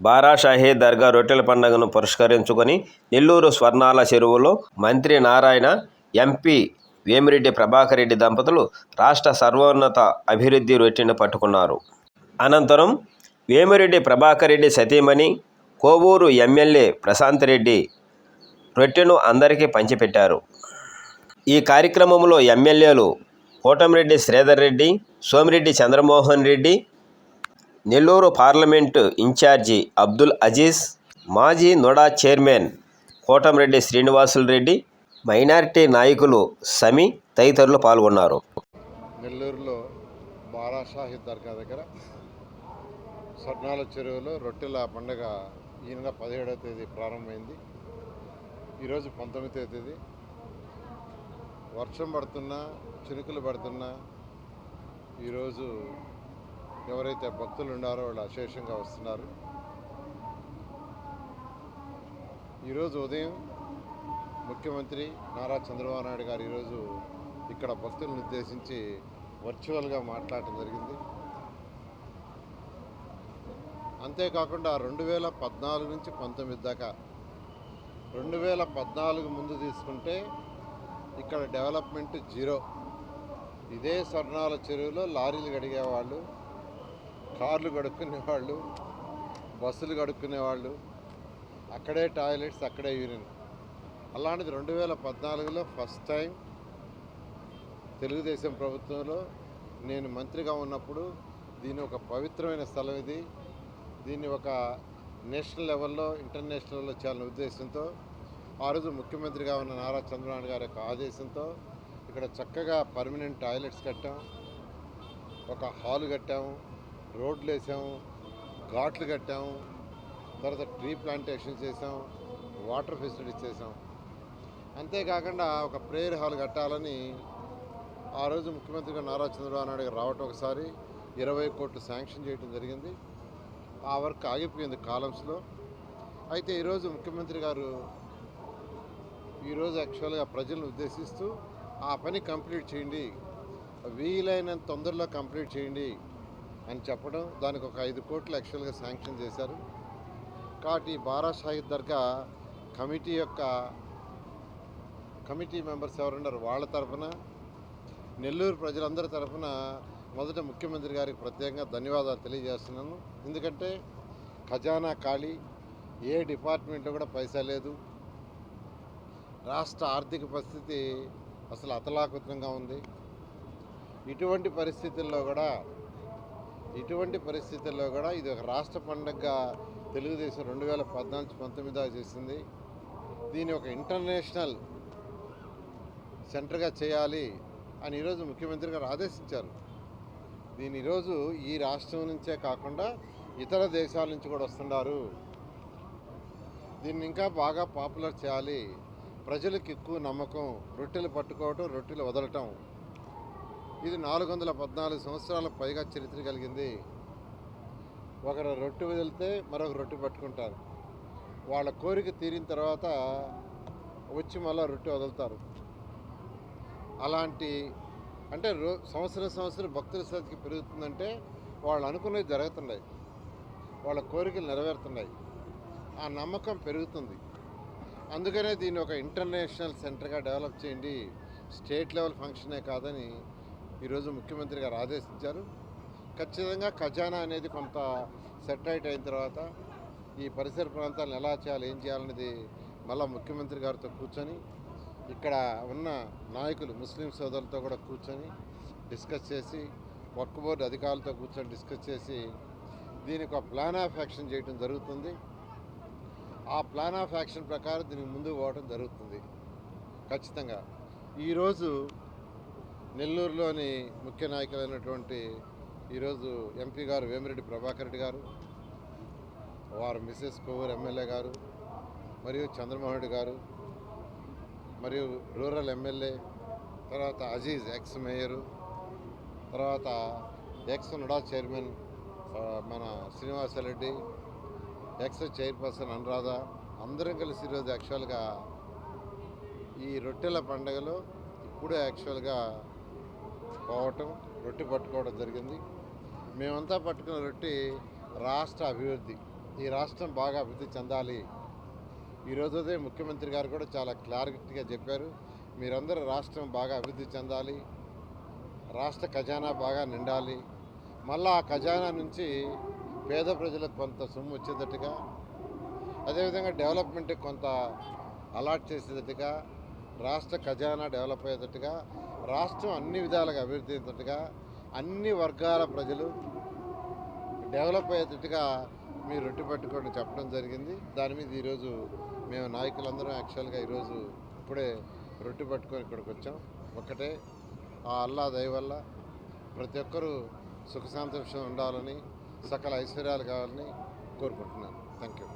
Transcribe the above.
బారాషాహి దర్గా రొట్టెల పండుగను పురస్కరించుకొని నెల్లూరు స్వర్ణాల చెరువులో మంత్రి నారాయణ ఎంపీ వేమిరెడ్డి ప్రభాకర్ రెడ్డి దంపతులు రాష్ట్ర సర్వోన్నత అభివృద్ధి రొట్టెను పట్టుకున్నారు. అనంతరం వేమిరెడ్డి ప్రభాకర్ రెడ్డి సతీమణి కోవూరు ఎమ్మెల్యే ప్రశాంత్ రెడ్డి రొట్టెను అందరికీ పంచిపెట్టారు. ఈ కార్యక్రమంలో ఎమ్మెల్యేలు కోటమిరెడ్డి శ్రీధర్ రెడ్డి సోమిరెడ్డి చంద్రమోహన్ రెడ్డి నెల్లూరు పార్లమెంటు ఇన్ఛార్జి అబ్దుల్ అజీజ్ మాజీ NUDA chairman Kotamreddy Srinivasulu Reddy minority నాయకులు సమి తదితరులు పాల్గొన్నారు. నెల్లూరులో బారాషాహి దర్గా దగ్గర స్వర్ణాల చెరువులో రొట్టెల పండుగ ఈ నెల పదిహేడవ తేదీ ప్రారంభమైంది. ఈరోజు పంతొమ్మిదవ తేదీ. వర్షం పడుతున్నా చినుకులు పడుతున్నా ఈరోజు ఎవరైతే భక్తులు ఉన్నారో వాళ్ళు అశేషంగా వస్తున్నారు. ఈరోజు ఉదయం ముఖ్యమంత్రి నారా చంద్రబాబు నాయుడు గారు ఈరోజు ఇక్కడ భక్తులను ఉద్దేశించి వర్చువల్గా మాట్లాడటం జరిగింది. అంతేకాకుండా రెండు వేల పద్నాలుగు నుంచి పంతొమ్మిది దాకా రెండు వేల పద్నాలుగు ముందు తీసుకుంటే ఇక్కడ డెవలప్మెంట్ జీరో. ఇదే స్వర్ణాల చెరువులో లారీలు గడిగేవాళ్ళు. కార్లు కడుక్కునేవాళ్ళు బస్సులు కడుక్కునేవాళ్ళు అక్కడే టాయిలెట్స్ అక్కడే యూనియన్ అలాంటిది రెండు వేల పద్నాలుగులో ఫస్ట్ టైం తెలుగుదేశం ప్రభుత్వంలో నేను మంత్రిగా ఉన్నప్పుడు దీని ఒక పవిత్రమైన స్థలం ఇది. దీన్ని ఒక నేషనల్ లెవెల్లో ఇంటర్నేషనల్ లెవెల్లో చేయాలనే ఉద్దేశంతో ఆ రోజు ముఖ్యమంత్రిగా ఉన్న నారా చంద్రబాబు గారి యొక్క ఆదేశంతో ఇక్కడ చక్కగా పర్మనెంట్ టాయిలెట్స్ కట్టాం ఒక హాల్ కట్టాము రోడ్లు వేసాము ఘాట్లు కట్టాము తర్వాత ట్రీ ప్లాంటేషన్ చేసాం వాటర్ ఫెసిలిటీస్ చేసాం. అంతేకాకుండా ఒక ప్రేయర్ హాల్ కట్టాలని ఆ రోజు ముఖ్యమంత్రిగా నారా చంద్రబాబు నాయుడు రావటం ఒకసారి ఇరవై కోట్లు శాంక్షన్ చేయడం జరిగింది. ఆ వర్క్ ఆగిపోయింది కాలమ్స్లో. అయితే ఈరోజు ముఖ్యమంత్రి గారు ఈరోజు యాక్చువల్గా ప్రజలను ఉద్దేశిస్తూ ఆ పని కంప్లీట్ చేయండి. వీలైనంత తొందరలో కంప్లీట్ చేయండి. అని చెప్పడం దానికి ఒక ఐదు కోట్లు యాక్చువల్గా శాంక్షన్ చేశారు. కాబట్టి బారా షాహిద్ దర్గా కమిటీ యొక్క కమిటీ మెంబర్స్ ఎవరున్నారు? వాళ్ళ తరఫున నెల్లూరు ప్రజలందరి తరఫున మొదట ముఖ్యమంత్రి గారికి ప్రత్యేకంగా ధన్యవాదాలు తెలియజేస్తున్నాను. ఎందుకంటే ఖజానా ఖాళీ ఏ డిపార్ట్మెంట్లో కూడా పైసా లేదు. రాష్ట్ర ఆర్థిక పరిస్థితి అసలు అతలాకుతంగా ఉంది. ఇటువంటి పరిస్థితుల్లో కూడా ఇటువంటి పరిస్థితుల్లో కూడా ఇది ఒక రాష్ట్ర పండుగగా తెలుగుదేశం రెండు వేల పద్నాలుగు పంతొమ్మిదిగా చేసింది. దీన్ని ఒక ఇంటర్నేషనల్ సెంటర్గా చేయాలి అని ఈరోజు ముఖ్యమంత్రి గారు ఆదేశించారు. దీని ఈరోజు ఈ రాష్ట్రం నుంచే కాకుండా ఇతర దేశాల నుంచి కూడా వస్తున్నారు. దీన్ని ఇంకా బాగా పాపులర్ చేయాలి. ప్రజలకు ఎక్కువ నమ్మకం రొట్టెలు పట్టుకోవటం రొట్టెలు వదలటం. ఇది నాలుగు వందల పద్నాలుగు సంవత్సరాల పైగా చరిత్ర కలిగింది. ఒకరు రొట్టె వదిలితే మరొక రొట్టె పట్టుకుంటారు. వాళ్ళ కోరిక తీరిన తర్వాత వచ్చి మళ్ళీ రొట్టె వదులుతారు. అలాంటి అంటే రో సంవత్సరం సంవత్సరం భక్తుల సంఖ్య పెరుగుతుందంటే వాళ్ళు అనుకున్నవి జరుగుతున్నాయి. వాళ్ళ కోరికలు నెరవేరుతున్నాయి. ఆ నమ్మకం పెరుగుతుంది. అందుకనే దీన్ని ఒక ఇంటర్నేషనల్ సెంటర్గా డెవలప్ చేయండి. స్టేట్ లెవెల్ ఫంక్షనే కాదని ఈరోజు ముఖ్యమంత్రి గారు ఆదేశించారు. ఖచ్చితంగా ఖజానా అనేది కొంత సెటరైట్ అయిన తర్వాత ఈ పరిసర ప్రాంతాలను ఎలా చేయాలి ఏం చేయాలనేది మళ్ళా ముఖ్యమంత్రి గారితో కూర్చొని ఇక్కడ ఉన్న నాయకులు ముస్లిం సోదరులతో కూడా కూర్చొని డిస్కస్ చేసి వర్క్ బోర్డు అధికారులతో కూర్చొని డిస్కస్ చేసి దీనికి ఒక ప్లాన్ ఆఫ్ యాక్షన్ చేయడం జరుగుతుంది. ఆ ప్లాన్ ఆఫ్ యాక్షన్ ప్రకారం దీనికి ముందుకు పోవడం జరుగుతుంది. ఖచ్చితంగా. ఈరోజు నెల్లూరులోని ముఖ్య నాయకులైనటువంటి ఈరోజు ఎంపీ గారు వేమిరెడ్డి ప్రభాకర్ రెడ్డి గారు వారు మిస్సెస్ కొవ్వూరు ఎమ్మెల్యే గారు మరియు చంద్రమోహన్ రెడ్డి గారు మరియు రూరల్ ఎమ్మెల్యే తర్వాత అజీజ్ ఎక్స్ మేయరు తర్వాత ఎక్స్ నుడా చైర్మన్ మన మన శ్రీనివాసరెడ్డి ఎక్స్ చైర్పర్సన్ అనురాధ అందరం కలిసి ఈరోజు యాక్చువల్గా ఈ రొట్టెల పండగలో ఇప్పుడు యాక్చువల్గా పోవటం రొట్టె పట్టుకోవడం జరిగింది. మేమంతా పట్టుకున్న రొట్టె రాష్ట్ర అభివృద్ధి ఈ రాష్ట్రం బాగా అభివృద్ధి చెందాలి. ఈరోజు ఉదయం ముఖ్యమంత్రి గారు కూడా చాలా క్లారిటీగా చెప్పారు. మీరందరూ రాష్ట్రం బాగా అభివృద్ధి చెందాలి. రాష్ట్ర ఖజానా బాగా నిండాలి. మళ్ళా ఆ ఖజానా నుంచి పేద ప్రజలకు కొంత సొమ్ము వచ్చేటట్టుగా అదేవిధంగా డెవలప్మెంట్కి కొంత అలాట్ చేసేటట్టుగా రాష్ట్ర ఖజానా డెవలప్ అయ్యేటట్టుగా రాష్ట్రం అన్ని విధాలుగా అభివృద్ధి అయ్యేటట్టుగా అన్ని వర్గాల ప్రజలు డెవలప్ అయ్యేటట్టుగా మీరు రొట్టె పట్టుకొని చెప్పడం జరిగింది. దాని మీద ఈరోజు మేము నాయకులందరం యాక్చువల్గా ఈరోజు ఇప్పుడే రొట్టె పట్టుకొని ఇక్కడికి వచ్చాం. ఒకటే ఆ అల్లా దయ వల్ల ప్రతి ఒక్కరూ సుఖశాంతి విషయం ఉండాలని సకల ఐశ్వర్యాలు కావాలని కోరుకుంటున్నాను. Thank you